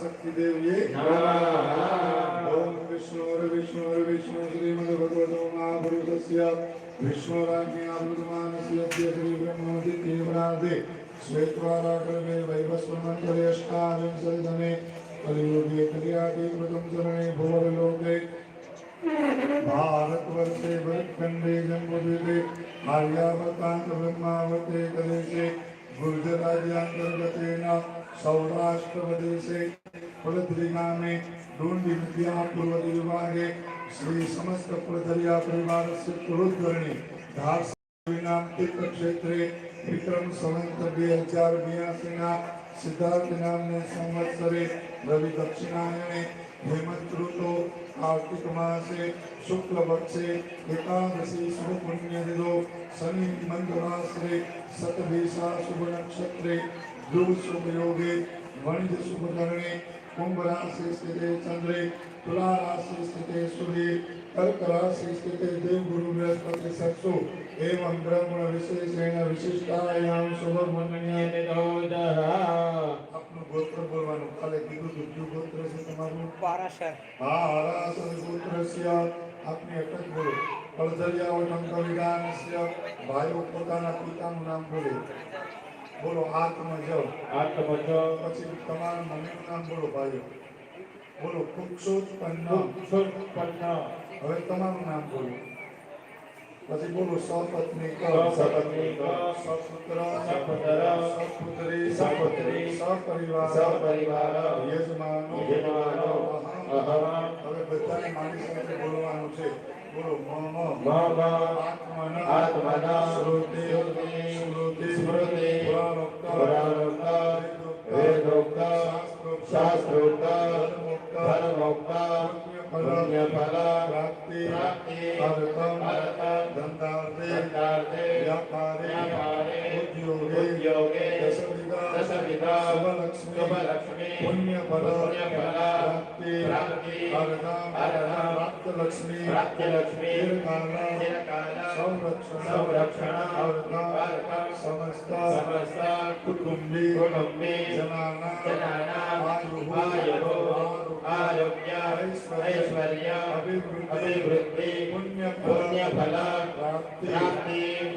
शक्तिदेव्ये हाँ। ॐ विष्णोर्विष्णोर्विष्णु श्रीमद्भगवतो महापुरुषस्य विष्णोराज्ञामृतमानस्य श्रीब्रह्मदित्येवराधे श्वेत्वाराकल्पे वैवस्वमन्तरेष्टाविंशतितमे कलियुगे कलियादीकृतं शरणे भुवनलोके। भारतवर्षे भरखण्डे जन्मद्वीपे आर्यावतान्तब्रह्मावते कलेशे। गुर्जराज्यान्तर्गतेन જમ્બુદ્વીપે આર્યાવર્તાંત બ્રહ્માવતે કલેશે ગુર્જરાજ્યાંતર્ગતેન સૌરાષ્ટ્રપ્રદેશે ફલદ્રિગામે ડોંડી નદ્યા પૂર્વદી વિભાગે શ્રી સમસ્ત ફળદરિયા પરિવારસ્ય કુલોદ્ધરણી ધાર નામ તીર્થક્ષેત્રે વિક્રમ સંવંત બે હજાર બ્યાસીના સિદ્ધાર્થ નામને સંવત્સરે રવિ દક્ષિણાયણે હેમંત ઋતુ કાર્તિક માસે શુક્લ પક્ષે એકાદશી શુભ પુણ્ય દિદો શનિ મંગળાશ્રે સતભીષા શુભ નક્ષત્રે ધ્રુવ શુભ યોગે વણિજ શુભ કરણે કુંભ રાશિ સ્થિતે ચંદ્રે તુલા રાશિ સ્થિતે સૂર્ય કર્ક રાશિ સ્થિતે દેવગુરુ બૃહસ્પતિ સત્સુ એવં બ્રહ્મણ વિશેષેણ વિશિષ્ટાયામ શુભ આપનું ગોત્ર બોલવાનું કાલે કીધું હતું કયું ગોત્ર છે તમારું પારાશર હા હરાસન ગોત્રસ્ય આપની અટક બોલો ફળદરિયાવટમ કવિદાનસ્ય ભાઈઓ પોતાના પિતાનું નામ બોલે બોલો આત્મજ આત્મજો પછી તમારા મમ્મીનું નામ બોલો ભાઈઓ. બોલો કુક્ષોત્પન્ન. હવે તમારું નામ બોલો. પછી બોલો સપત્ની સપુત્ર. સપુત્ર, સપુત્રી. સપુત્રી, સપરિવાર. સપરિવાર, યજમાનો. યજમાનો, અહમ, હવે બધાને મારી સાથે બોલવાનું છે. બોલો મમ. મમ, Atman, Samasta, Samasta, Kutumbi, Kutumbi, Janana, Janana, Matruha, ऐश्वर्य अभिवृद्धि पुण्यफल प्राप्ति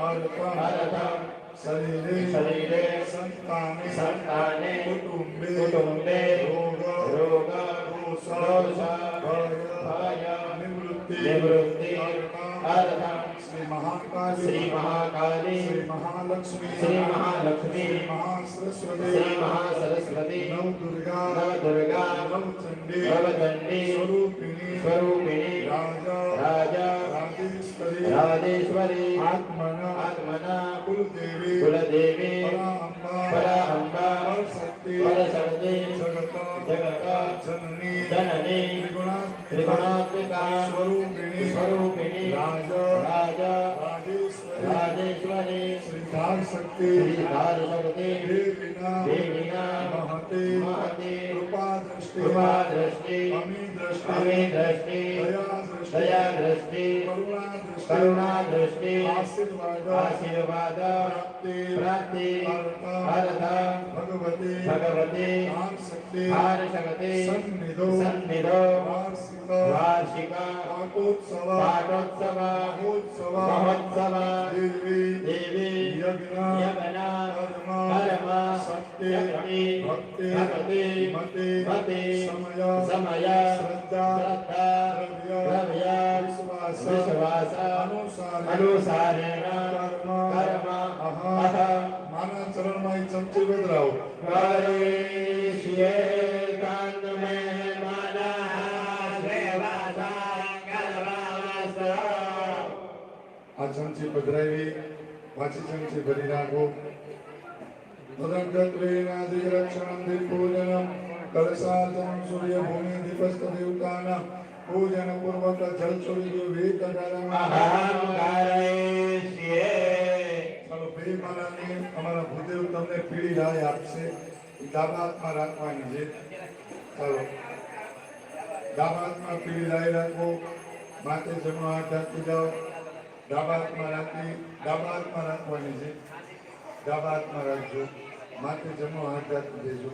अर्थ शरीरे शरीरे संताने कुटुंबे कुटुंबे रोग रोग निवृत्ति निवृत्ति श्री महाकाल श्री महाकाली श्री महालक्ष्मी श्री महालक्ष्मी महासरस्वती श्री महासरस्वती नव दुर्गा नव दुर्गा अलचंडी अलचंडी स्वरूपिणी स्वरूपिणी राजा राजा राजेश्वरी राजेश्वरी आत्मना आत्मना कुलदेवी कुलदेवी परा अम्बा परशक्ति परशक्ति जगता जगता जननी जननी त्रिगुणात्मिका स्वरूपिणी स्वरूपिणी राजा राजा राजेश्वरी श्रीधार शक्ति श्रीधार शक्ति देविना देविना महते महते कृपा दृष्टि अमी दृष्टि दया दृष्टि करुणा दृष्टि आशीर्वाद प्राप्ति भगवती भगवती शक्ति सन्निधो सन्निधो पाठोत्सव पाठोत्सव महोत्सव देवी देवी यज्ञ હાર શક્તિ, સન્નિધો સન્નિધો, વાર્ષિક વાર્ષિક, પાટોત્સવ પાટોત્સવ, મહોત્સવ મહોત્સવ, દેવી દેવી, યજ્ઞ યજ્ઞ, કર્મ કર્મ, શક્તિ શક્તિ, ભક્તિ ભક્તિ, મતિ મતિ, સમય સમય, શ્રદ્ધા શ્રદ્ધા, દ્રવ્ય દ્રવ્ય, વિશ્વાસ વિશ્વાસ, અનુસારેણ અનુસારેણ, કર્મ કર્મ, અહં અહં, માના ચરણમાં એક ચમચી વેદરાવો કરીષ્યે કાંત મહેમાના સેવા સંકલ્પવસ્ત્ર. આ ચમચી પધરાવી પાછી ચમચી ભરી નાખો તદંતત્વેનાદિરક્ષણં દીપૂજનમ કલશાર્ચનમ સૂર્યભૂમિ દીપસ્થ દેવતાનાં પૂજન પૂર્વક જલચોરી વેદગરમ અહં કરીષ્યે. ચાલો બે માળાની અમારા ભૂદેવ તમને પીળી રાય આપશે એ ડાબા હાથમાં રાખવાની છે ચાલો ડાબા હાથમાં પીળી રાય રાખો માથે જમણો હાથ રાખી જાઓ ડાબા હાથમાં રાખી ડાબા હાથમાં રાખવાની છે ડાબા હાથમાં રાખજો માથે જમણો હાથ રાખી દેજો.